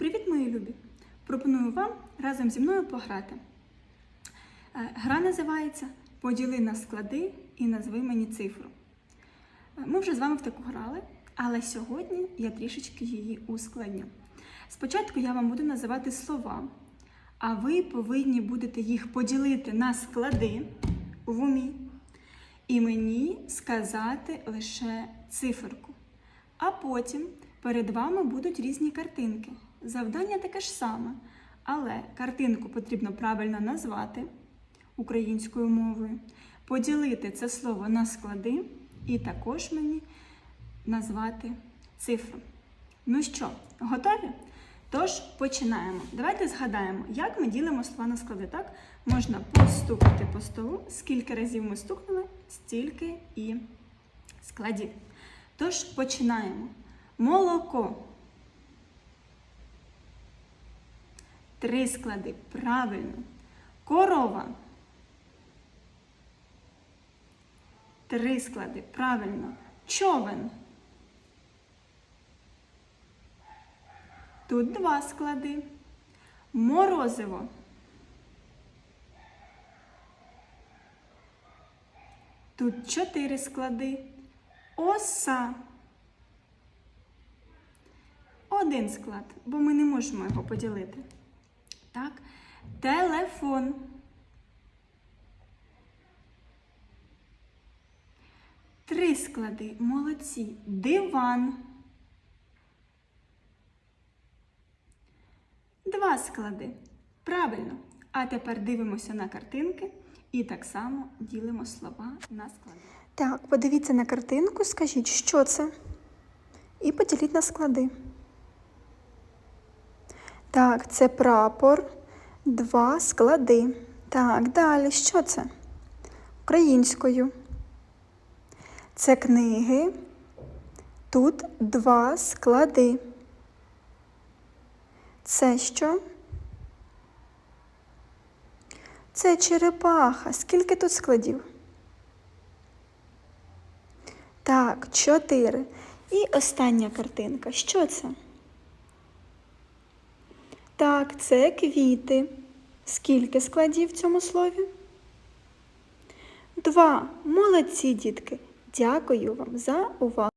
Привіт, мої любі! Пропоную вам разом зі мною пограти. Е, Гра називається Поділи на склади і назви мені цифру. Е, Ми вже з вами в таку грали, але сьогодні я трішечки її ускладню. Спочатку я вам буду називати слова, а ви повинні будете їх поділити на склади в умі і мені сказати лише циферку. А потім перед вами будуть різні картинки. Завдання таке ж саме, але картинку потрібно правильно назвати українською мовою, поділити це слово на склади і також мені назвати цифру. Ну що, готові? Тож починаємо. Давайте згадаємо, як ми ділимо слова на склади. Так? Можна постукати по столу. Скільки разів ми стукнули, стільки і складів. Тож починаємо. Молоко. Три склади. Правильно. Корова. Три склади. Правильно. Човен. Тут два склади. Морозиво. Тут чотири склади. Оса. Один склад, бо ми не можемо його поділити. Так. Телефон. Три склади. Молодці. Диван. Два склади. Правильно. А тепер дивимося на картинки і так само ділимо слова на склади. Так, подивіться на картинку, скажіть, що це? І поділіть на склади. Так, це прапор, два склади. Так, далі, що це? Українською. Це книги. Тут два склади. Це що? Це черепаха. Скільки тут складів? Так, чотири. І остання картинка. Що це? Так, це квіти. Скільки складів в цьому слові? Два. Молодці, дітки. Дякую вам за увагу.